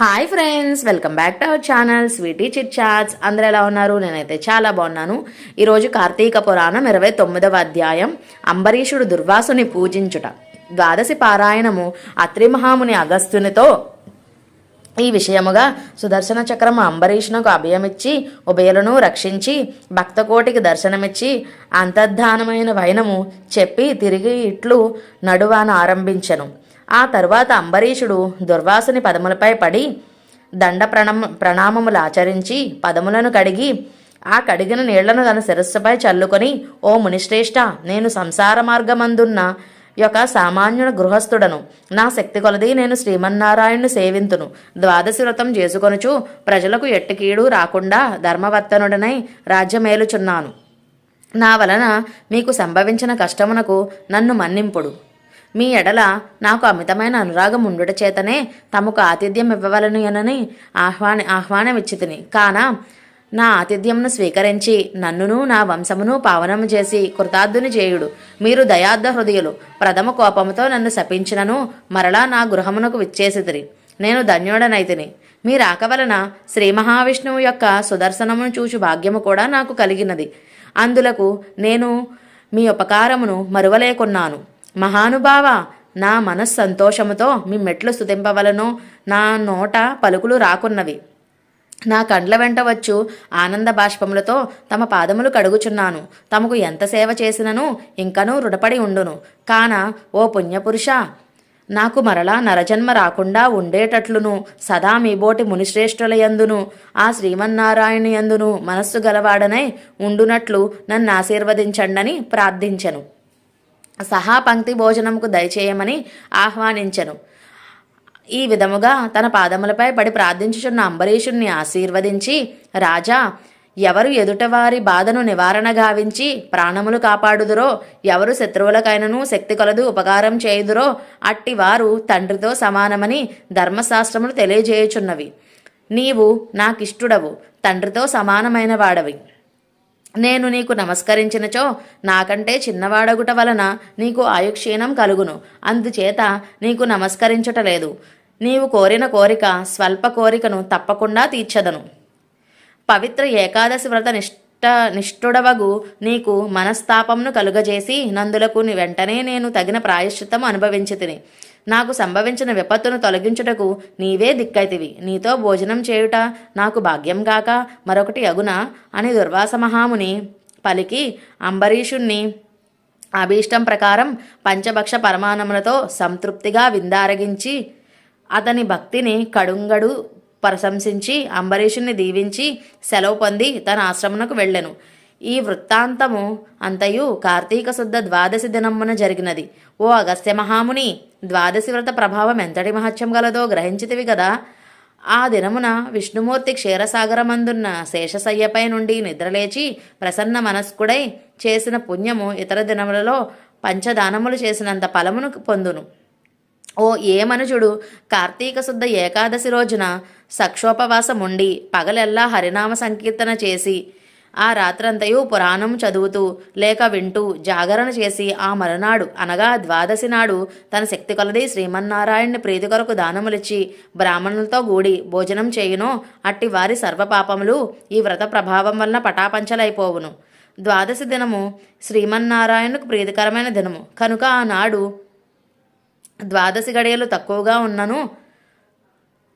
Hi friends welcome back to our channel sweety chit chats అందరు ఎలా ఉన్నారు? నేనైతే చాలా బాగున్నాను. ఈరోజు కార్తీక పురాణం ఇరవై తొమ్మిదవ అధ్యాయం. అంబరీషుడు దుర్వాసుని పూజించుట. ద్వాదశి పారాయణము అత్రిమహాముని అగస్త్యునితో ఈ విషయముగా సుదర్శన చక్రము అంబరీషునకు అభయమిచ్చి ఉభయలను రక్షించి భక్తకోటికి దర్శనమిచ్చి అంతర్ధానమైన వైనము చెప్పి తిరిగి ఇట్లు నడువాన ఆరంభించెను. ఆ తరువాత అంబరీషుడు దుర్వాసుని పదములపై పడి దండ ప్రణమ ప్రణామములు ఆచరించి పదములను కడిగి ఆ కడిగిన నీళ్ళను తన శిరస్సుపై చల్లుకొని ఓ మునిశ్రేష్ఠ నేను సంసార మార్గమందున్న యొక్క సామాన్యుని గృహస్థుడను. నా శక్తి కొలది నేను శ్రీమన్నారాయణుని సేవింతును. ద్వాదశి వ్రతం చేసుకొనుచు ప్రజలకు ఎట్టికీడు రాకుండా ధర్మవర్తనుడనై రాజ్యమేలుచున్నాను. నా వలన మీకు సంభవించిన కష్టమునకు నన్ను మన్నింపుడు. మీ ఎడల నాకు అమితమైన అనురాగం ఉండుట చేతనే తమకు ఆతిథ్యం ఇవ్వవలను అనని ఆహ్వాన ఆహ్వానమిచ్చితిని. కాన నా ఆతిథ్యంను స్వీకరించి నన్నును నా వంశమును పావనము చేసి కృతార్థుని చేయుడు. మీరు దయార్థ హృదయులు. ప్రథమ కోపముతో నన్ను శపించినను మరలా నా గృహమునకు విచ్చేసితిరి. నేను ధన్యుడనైతిని. మీ రాక వలన శ్రీ మహావిష్ణువు యొక్క సుదర్శనమును చూచు భాగ్యము కూడా నాకు కలిగినది. అందులకు నేను మీ ఉపకారమును మరువలేకున్నాను. మహానుభావ నా మనస్సంతోషముతో మీ మెట్లు స్థుతింపవలను నా నోట పలుకులు రాకున్నవి. నా కండ్ల వెంట వచ్చు ఆనంద బాష్పములతో తమ పాదములు కడుగుచున్నాను. తమకు ఎంత సేవ చేసినను ఇంకనూ రుణపడి ఉండును. కాన ఓ పుణ్యపురుష నాకు మరలా నరజన్మ రాకుండా ఉండేటట్లును. సదా మీ బోటి మునిశ్రేష్ఠులయందును. ఆ శ్రీమన్నారాయణ యందును మనస్సు గలవాడనై ఉండునట్లు నన్ను ఆశీర్వదించండని ప్రార్థించెను. సహా పంక్తి భోజనముకు దయచేయమని ఆహ్వానించెను. ఈ విధముగా తన పాదములపై పడి ప్రార్థించుచున్న అంబరీషుణ్ణి ఆశీర్వదించి రాజా ఎవరు ఎదుటవారి బాధను నివారణ గావించి ప్రాణములు కాపాడుదురో ఎవరు శత్రువులకైనను శక్తి కొలదు ఉపకారం చేయుదురో అట్టి వారు తండ్రితో సమానమని ధర్మశాస్త్రములు తెలియజేయుచున్నవి. నీవు నాకిష్టుడవు తండ్రితో సమానమైన వాడవి. నేను నీకు నమస్కరించినచో నాకంటే చిన్నవాడగుట వలన నీకు ఆయుక్షీణం కలుగును. అందుచేత నీకు నమస్కరించుట లేదు. నీవు కోరిన కోరిక స్వల్ప కోరికను తప్పకుండా తీర్చదను. పవిత్ర ఏకాదశి వ్రత నిష్ట నిష్ఠుడవగు నీకు మనస్తాపంను కలుగజేసి నందులకు వెంటనే నేను తగిన ప్రాయశ్చిత్తము అనుభవించి తిని నాకు సంభవించిన విపత్తును తొలగించుటకు నీవే దిక్కైతివి. నీతో భోజనం చేయుట నాకు భాగ్యం గాక. మరొకటి అగునా అని దుర్వాస మహాముని పలికి అంబరీషుణ్ణి అభీష్టం ప్రకారం పంచభక్ష పరమాణములతో సంతృప్తిగా విందారగించి అతని భక్తిని కడుంగడు ప్రశంసించి అంబరీషుని దీవించి సెలవు పొంది తన ఆశ్రమమునకు వెళ్ళెను. ఈ వృత్తాంతము అంతయు కార్తీక శుద్ధ ద్వాదశి దినమున జరిగినది. ఓ అగస్త్య మహాముని ద్వాదశి వ్రత ప్రభావం ఎంతటి మహత్యం గలదో గ్రహించితివి కదా ఆ దినమున విష్ణుమూర్తి క్షీరసాగరమందున్న శేషశయ్యపై నుండి నిద్రలేచి ప్రసన్న మనస్కుడై చేసిన పుణ్యము ఇతర దినములలో పంచదానములు చేసినంత ఫలమును పొందును. ఓ ఏ మనుషుడు కార్తీక శుద్ధ ఏకాదశి రోజున సక్షోపవాసం ఉండి పగలెల్లా హరినామ సంకీర్తన చేసి ఆ రాత్రంతయు పురాణం చదువుతూ లేక వింటూ జాగరణ చేసి ఆ మరునాడు అనగా ద్వాదశి నాడు తన శక్తి కొలది శ్రీమన్నారాయణ ప్రీతి కొరకు దానములిచ్చి బ్రాహ్మణులతో గూడి భోజనం చేయునో. అట్టి వారి సర్వపాపములు ఈ వ్రత ప్రభావం వలన పటాపంచలైపోవును. ద్వాదశి దినము శ్రీమన్నారాయణకు ప్రీతికరమైన దినము. కనుక ఆనాడు ద్వాదశి గడియలు తక్కువగా ఉన్నను.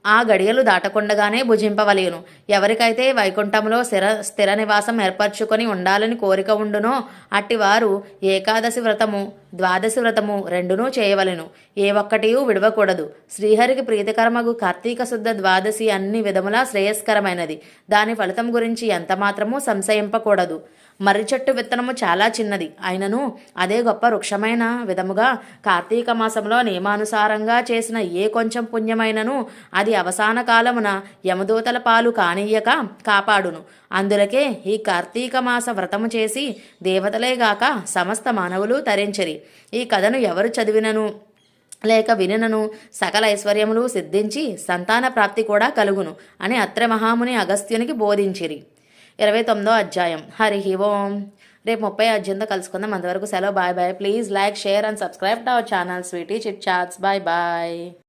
ఆ గడియలు దాటకుండగానే భుజింపవలేను. ఎవరికైతే వైకుంఠంలో స్థిర స్థిర నివాసం ఏర్పరచుకొని ఉండాలని కోరిక ఉండునో అట్టివారు ఏకాదశి వ్రతము ద్వాదశి వ్రతము రెండునూ చేయవలెను. ఏ ఒక్కటియూ విడవకూడదు. శ్రీహరికి ప్రీతికరమగు కార్తీక శుద్ధ ద్వాదశి అన్ని విధములా శ్రేయస్కరమైనది. దాని ఫలితం గురించి ఎంతమాత్రమూ సంశయింపకూడదు. మర్రి చెట్టు విత్తనము చాలా చిన్నది. అయినను అదే గొప్ప వృక్షమైన విధముగా కార్తీక మాసంలో నియమానుసారంగా చేసిన ఏ కొంచెం పుణ్యమైనను అది అవసాన కాలమున యమదూతల పాలు కానీయక కాపాడును. అందులకే ఈ కార్తీక మాస వ్రతము చేసి దేవతలేగాక సమస్త మానవులు తరించరి. ఈ కథను ఎవరు చదివినను? లేక వినినను సకల ఐశ్వర్యములు సిద్ధించి సంతాన ప్రాప్తి కూడా కలుగును అని అత్ర మహాముని అగస్త్యునికి బోధించిరి. ఇరవై తొమ్మిదో అధ్యాయం. హరి ఓం. రేపు ముప్పై అధ్యాయంతో కలుసుకుందాం. అంతవరకు సెలవు. Bye bye. Please like share and subscribe to our channel sweety chit chats. Bye bye.